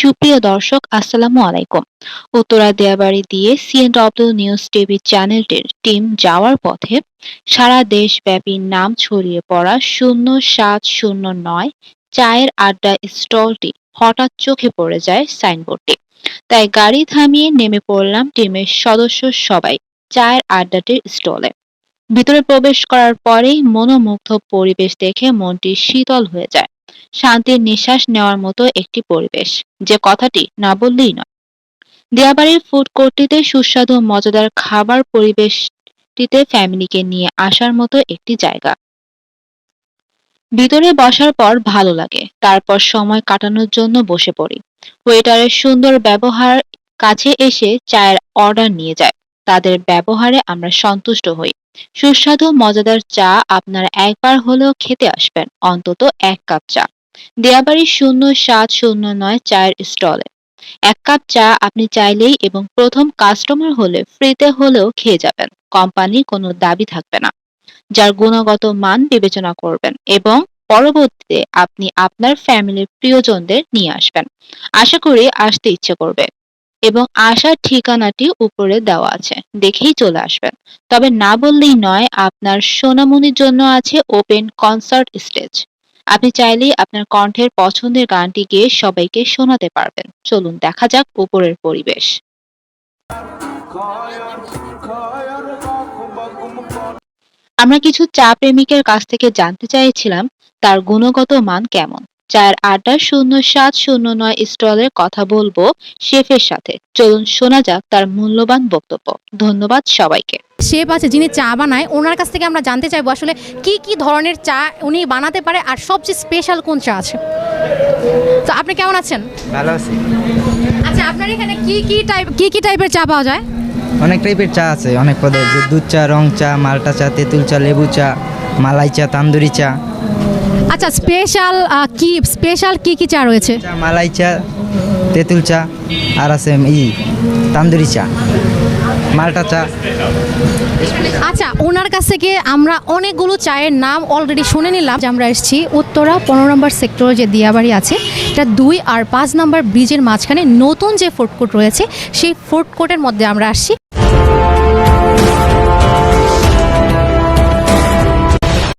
সুপ্রিয় দর্শক, আসসালামু আলাইকুম। উত্তরা দেয়াবাড়ি দিয়ে সিএনডব্লিউ নিউজ টিভি চ্যানেলটির টিম যাওয়ার পথে সারা দেশব্যাপী নাম ছড়িয়ে পড়া শূন্য সাত শূন্য নয় চায়ের আড্ডা স্টলটি হঠাৎ চোখে পড়ে যায় সাইনবোর্ডটি। তাই গাড়ি থামিয়ে নেমে পড়লাম টিমের সদস্য সবাই চায়ের আড্ডাটির স্টলে। ভিতরে প্রবেশ করার পরেই মনোমুগ্ধ পরিবেশ দেখে মনটি শীতল হয়ে যায়। শান্তির নিঃশ্বাস নেওয়ার মতো একটি পরিবেশ। যে কথাটি না বললেই নয়। দিয়াবাড়ির ফুড কোর্টটিতে সুস্বাদু মজাদার খাবার পরিবেশটিতে ফ্যামিলিকে নিয়ে আসার মতো একটি জায়গা। ভিতরে বসার পর ভালো লাগে। তারপর সময় কাটানোর জন্য বসে পড়ি। ওয়েটারের সুন্দর ব্যবহার কাছে এসে চায়ের অর্ডার নিয়ে যায়। তাদের ব্যবহারে আমরা সন্তুষ্ট হই। সুস্বাদু, মজাদার চা আপনারা একবার হলেও খেতে আসবেন, অন্তত এক কাপ চা। দেয়াবাড়ি শূন্য সাত শূন্য নয় চায়ের স্টলে। এক কাপ চা আপনি চাইলেই এবং প্রথম কাস্টমার হলে ফ্রিতে হলেও খেয়ে যাবেন, কোম্পানির কোনো দাবি থাকবে না। যার গুণগত মান বিবেচনা করবেন এবং পরবর্তীতে আপনি আপনার ফ্যামিলির প্রিয়জনদের নিয়ে আসবেন। আশা করি আসতে ইচ্ছে করবে। এবং আসার ঠিকানাটি উপরে দেওয়া আছে। দেখেই চলে আসবেন। তবে না বললেই নয়, আপনার সোনামনির জন্য আছে ওপেন কনসার্ট স্টেজ। আপনি চাইলেই আপনার কণ্ঠের পছন্দের গানটি গেয়ে সবাইকে শোনাতে পারবেন। চলুন, দেখা যাক উপরের পরিবেশ। আমরা কিছু চা প্রেমিকের কাছ থেকে জানতে চাইছিলাম, তার গুণগত মান কেমন? চায়ের আড্ডা শূন্য সাত শূন্য নয় স্টলের কথা বলব শেফের সাথে। চলুন শোনা যাক তার মূল্যবান বক্তব্য। ধন্যবাদ সবাইকে। শেফ আছে যিনি চা বানায় ওনার কাছ থেকে আমরা জানতে চাইব আসলে কি কি ধরনের চা উনি বানাতে পারে আর সবচেয়ে স্পেশাল কোন চা আছে? তো আপনি কেমন আছেন? ভালো আছি। আচ্ছা আপনার এখানে কি কি টাইপ কি কি টাইপের চা পাওয়া যায়? অনেক টাইপের চা আছে অনেক পদের যে দুধ চা রং চা মালটা চা তেঁতুল চা লেবু চা মালাই চা তান্দুরি চা। আচ্ছা স্পেশাল কি স্পেশাল কি কি চা রয়েছে? মালাই চা তেঁতুল চা আর আছে ই তান্দুরি চা মালটা চা। আচ্ছা ওনার কাছ থেকে আমরা অনেকগুলো চায়ের নাম অলরেডি শুনে নিলাম। যে আমরা এসেছি উত্তরা পনেরো নম্বর সেক্টর যে দিয়াবাড়ি আছে এটা দুই আর পাঁচ নম্বর ব্রিজের মাঝখানে নতুন যে ফুড কোর্ট রয়েছে সেই ফুড কোর্টের মধ্যে আমরা আসছি।